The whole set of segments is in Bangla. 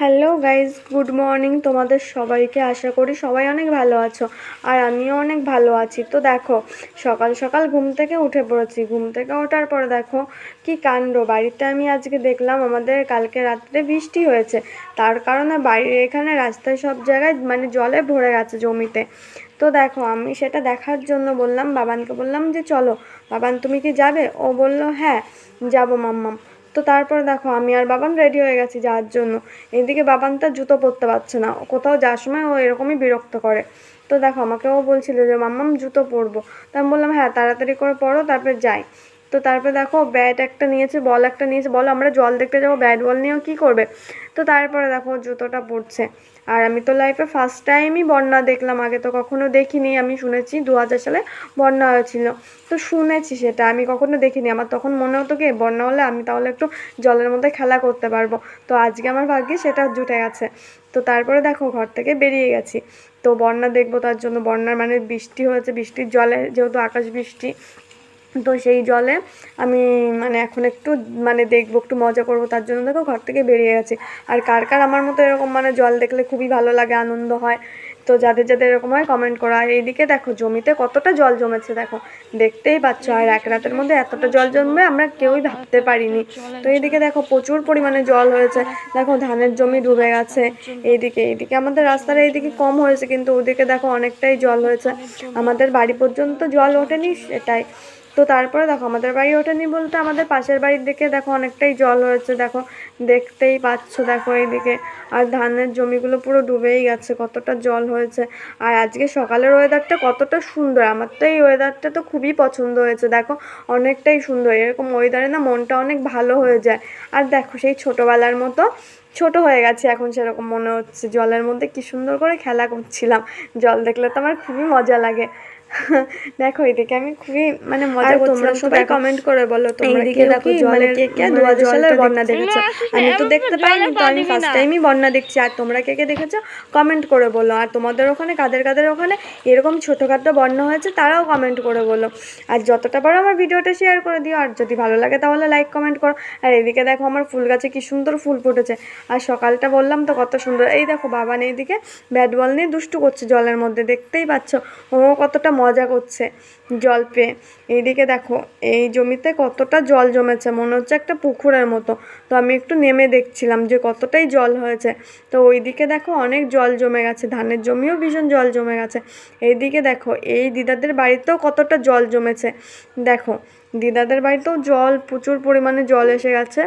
হ্যালো গাইজ গুড মর্নিং তোমাদের সবাইকে আশা করি সবাই অনেক ভালো আছো আর আমিও অনেক ভালো আছি। তো দেখো, সকাল সকাল ঘুম থেকে উঠে পড়েছি। ঘুম থেকে ওঠার পরে দেখো কি কাণ্ড। বাড়িতে আমি আজকে দেখলাম আমাদের কালকে রাত্রে বৃষ্টি হয়েছে। তার কারণে বাড়ির এখানে রাস্তায় সব জায়গায় মানে জলে ভরে গেছে জমিতে। তো দেখো, আমি সেটা দেখার জন্য বললাম, বাবানকে বললাম যে, চলো, বাবান তুমি কি যাবে? ও বলল হ্যাঁ যাব, মাম্মাম। তো তারপরে দেখো, আমি আর বাবান রেডি হয়ে গেছি যাওয়ার জন্য। এদিকে বাবান তার জুতো পরতে পারছে না। কোথাও যাওয়ার সময় ও এরকমই বিরক্ত করে। তো দেখো আমাকে ও বলছিল যে, মাম্মাম, জুতো পরবো। তা আমি বললাম হ্যাঁ তাড়াতাড়ি করে পরো, তারপরে যাই। তো তারপরে দেখো ব্যাট একটা নিয়েছে বল একটা নিয়েছে, বলো আমরা জল দেখতে যাব ব্যাট বল নিয়েও কী করবে? তো তারপরে দেখো জুতোটা পড়ছে। আর আমি তো লাইফে ফার্স্ট টাইমই বন্যা দেখলাম, আগে তো কখনো দেখিনি, আমি শুনেছি দু হাজার সালে বন্যা হয়েছিল। তো শুনেছি সেটা, আমি কখনো দেখিনি। আমার তখন মনে হতো কি, বন্যা হলে আমি তাহলে একটু জলের মধ্যে খেলা করতে পারব। তো আজকে আমার ভাগ্যে সেটা জুটে গেছে। তো তারপরে দেখো ঘর থেকে বেরিয়ে গেছি। তো বন্যা দেখব তার জন্য, বন্যার মানে বৃষ্টি হয়েছে, বৃষ্টির জলে যেহেতু আকাশ বৃষ্টি তো সেই জলে আমি মানে এখন একটু মানে দেখব, একটু মজা করব, তার জন্য দেখো ঘর থেকে বেরিয়ে গেছি। আর কার কার আমার মতো এরকম মানে জল দেখলে খুবই ভালো লাগে, আনন্দ হয়, তো যাদের যাদের এরকম হয় কমেন্ট করো। আর এইদিকে দেখো, জমিতে কতটা জল জমেছে, দেখো। দেখতেই পাচ্ছ, আর এক রাতের মধ্যে এতটা জল জমবে আমরা কেউই ভাবতে পারিনি। তো এইদিকে দেখো প্রচুর পরিমাণে জল হয়েছে, দেখো ধানের জমি ডুবে গেছে, এইদিকে এইদিকে। আমাদের রাস্তার এইদিকে কম হয়েছে, কিন্তু ওদিকে দেখো অনেকটাই জল হয়েছে। আমাদের বাড়ি পর্যন্ত জল ওঠেনি, সেটাই। তো তারপরে দেখো আমাদের বাড়ি ওঠেনি বলতে আমাদের পাশের বাড়ির দিকে দেখো অনেকটাই জল হয়েছে, দেখো দেখতেই পাচ্ছ, দেখো এইদিকে। আর ধানের জমিগুলো পুরো ডুবেই গেছে, কতটা জল হয়েছে। আর আজকে সকালের ওয়েদারটা কতটা সুন্দর, আমার তো এই ওয়েদারটা তো খুবই পছন্দ হয়েছে, দেখো অনেকটাই সুন্দর। এরকম ওয়েদারে না মনটা অনেক ভালো হয়ে যায়। আর দেখো সেই ছোটোবেলার মতো ছোট হয়ে গেছে, এখন সেরকম মনে হচ্ছে জলের মধ্যে কি সুন্দর করে খেলা করছিলাম। জল দেখলে তো আমার খুবই মজা লাগে। দেখো এদিকে আমি খুবই মানে মজা তোমরা সবাই কমেন্ট করে বলো তোমরা এইদিকে দেখো মানে কে কে দু হাজার সালের বন্যা দেখেছ? আমি তো দেখতে পাইনি তো আমি ফার্স্ট টাইমই বন্যা দেখছি। আর তোমরা কে কে দেখেছ? কমেন্ট করে বলো। আর তোমাদের ওখানে কাদের কাদের ওখানে এরকম ছোটোখাটো বন্যা হয়েছে তারাও কমেন্ট করে বলো। আর যতটা পারো আমার ভিডিওটা শেয়ার করে দিও। আর যদি ভালো লাগে তাহলে লাইক কমেন্ট করো। আর এদিকে দেখো আমার ফুল গাছে কি সুন্দর ফুল ফুটেছে। আর সকালটা বললাম তো কত সুন্দর। এই দেখো বাবা নেই এইদিকে ব্যাট বল নিয়ে দুষ্টু করছে জলের মধ্যে দেখতেই পাচ্ছ। ও কতটা মজা করছে জল পেয়ে। এইদিকে দেখো, এই জমিতে কতটা জল জমেছে, মনে হচ্ছে একটা পুকুরের মতো। তো আমি একটু নেমে দেখছিলাম যে কতটাই জল হয়েছে। তো ওইদিকে দেখো অনেক জল জমে গেছে, ধানের জমিও ভীষণ জল জমে গেছে। এইদিকে দেখো, এই দিদাদের বাড়িতেও কতটা জল জমেছে। দেখো, দিদাদের বাড়িতেও জল, প্রচুর পরিমাণে জল এসে গেছে।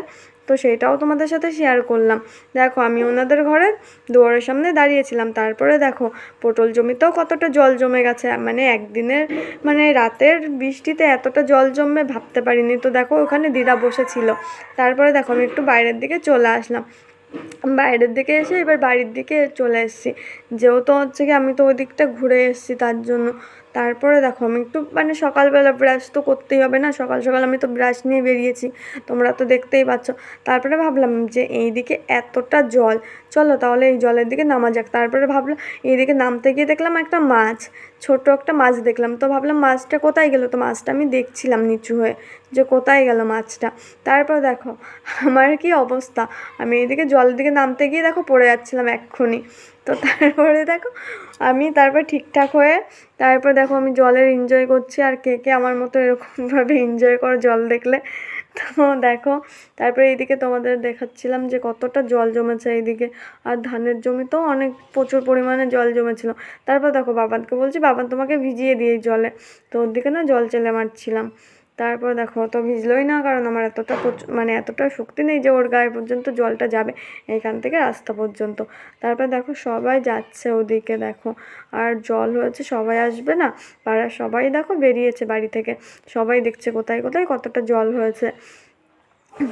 তো সেটাও তোমাদের সাথে শেয়ার করলাম। দেখো, আমি ওনাদের ঘরের দুয়ারের সামনে দাঁড়িয়েছিলাম। তারপরে দেখো, পটল জমিতেও কতটা জল জমে গেছে। মানে একদিনের মানে রাতের বৃষ্টিতে এতটা জল জমবে ভাবতে পারিনি। তো দেখো, ওখানে দিদা বসেছিল। তারপরে দেখো, আমি একটু বাইরের দিকে চলে আসলাম। বাইরের দিকে এসে এবার বাড়ির দিকে চলে এসেছি। যেহেতু হচ্ছে কি, আমি তো ওই দিকটা ঘুরে এসেছি তার জন্য। তারপরে দেখো আমি একটু মানে সকালবেলা ব্রাশ তো করতেই হবে না, সকাল সকাল আমি তো ব্রাশ নিয়ে বেরিয়েছি, তোমরা তো দেখতেই পাচ্ছ। তারপরে ভাবলাম যে এই দিকে এতটা জল, চলো তাহলে এই জলের দিকে নামা যাক। তারপরে ভাবলাম এইদিকে নামতে গিয়ে দেখলাম একটা মাছ ছোট একটা মাছ দেখলাম। তো ভাবলাম মাছটা কোথায় গেলো? তো মাছটা আমি দেখছিলাম নিচু হয়ে, যে কোথায় গেল মাছটা। তারপর দেখো, আমার কি অবস্থা? আমি এইদিকে জলের দিকে নামতে গিয়ে দেখো পড়ে যাচ্ছিলাম এক্ষুনি। তো তারপরে দেখো, আমি তারপর ঠিকঠাক হয়ে, তারপর দেখো আমি জলের এনজয় করছি আর কে কে আমার মতো এরকমভাবে এনজয় করো জল দেখলে। তো দেখো, তারপরে এইদিকে তোমাদের দেখাচ্ছিলাম যে কতটা জল জমেছে এইদিকে। আর ধানের জমিতেও অনেক প্রচুর পরিমাণে জল জমেছিল। তারপর দেখো বাবানকে বলছি, বাবান তোমাকে ভিজিয়ে দিয়ে জলে। তো ওর দিকে না জল চেলে মারছিলাম। তারপর দেখো, তো ভিজলোই না, কারণ আমার এতটা মানে এতটা শক্তি নেই যে ওর গায়ে পর্যন্ত জলটা যাবে এইখান থেকে রাস্তা পর্যন্ত। তারপর দেখো, সবাই যাচ্ছে ওদিকে, দেখো। আর জল হয়েছে, সবাই আসবে না। পাড়ার সবাই দেখো বেরিয়েছে বাড়ি থেকে। সবাই দেখছে কোথায় কোথায় কতটা জল হয়েছে।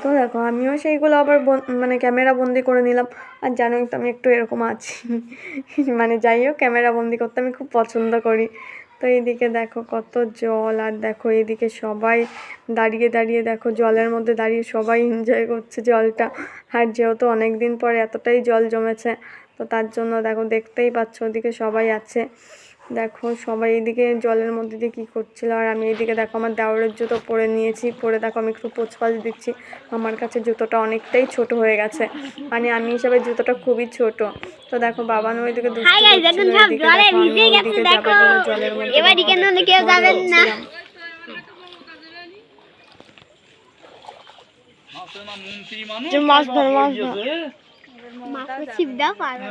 তো দেখো, আমিও সেইগুলো আবার মানে ক্যামেরা বন্দি করে নিলাম। আর জানোই তো আমি একটু এরকম আছি। মানে যাই হোক, ক্যামেরা বন্দি করতে আমি খুব পছন্দ করি। তো এইদিকে দেখো কত জল, আর দেখো এইদিকে সবাই দাঁড়িয়ে দাঁড়িয়ে দেখো জলের মধ্যে দাঁড়িয়ে সবাই এনজয় করছে জলটা। আর যেহেতু অনেক দিন পরে এতটাই জল জমেছে, তো তার জন্য দেখো দেখতেই পাচ্ছ ওদিকে সবাই আছে। দেখো সবাই এদিকে জলের মধ্যে দিয়ে কী করছিল আর আমি এদিকে দেখো আমার দেওরের জুতো পরে নিয়েছি পরে দেখো আমি একটু পোচপাচ দিচ্ছি। আমার কাছে জুতোটা অনেকটাই ছোট হয়ে গেছে। মানে আমি হিসাবে জুতোটা খুবই ছোট। তো দেখো বাবা না ওইদিকে জলের মধ্যে কেউ যাবেন না। মাছ ধরো মাছ ধরো। মাছের ছিপ দাও পারবে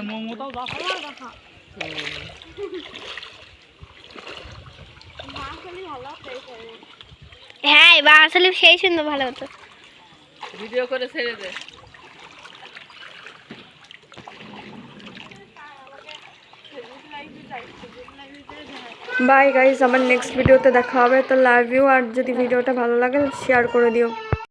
হ্যাঁ এবার আসলে সেই সুন্দর ভালো হতো। ভিডিও করে ছেড়ে দে। বাই গাইজ আমার নেক্সট ভিডিওতে দেখা হবে। তো লাভ ইউ আর যদি ভিডিওটা ভালো লাগে শেয়ার করে দিও।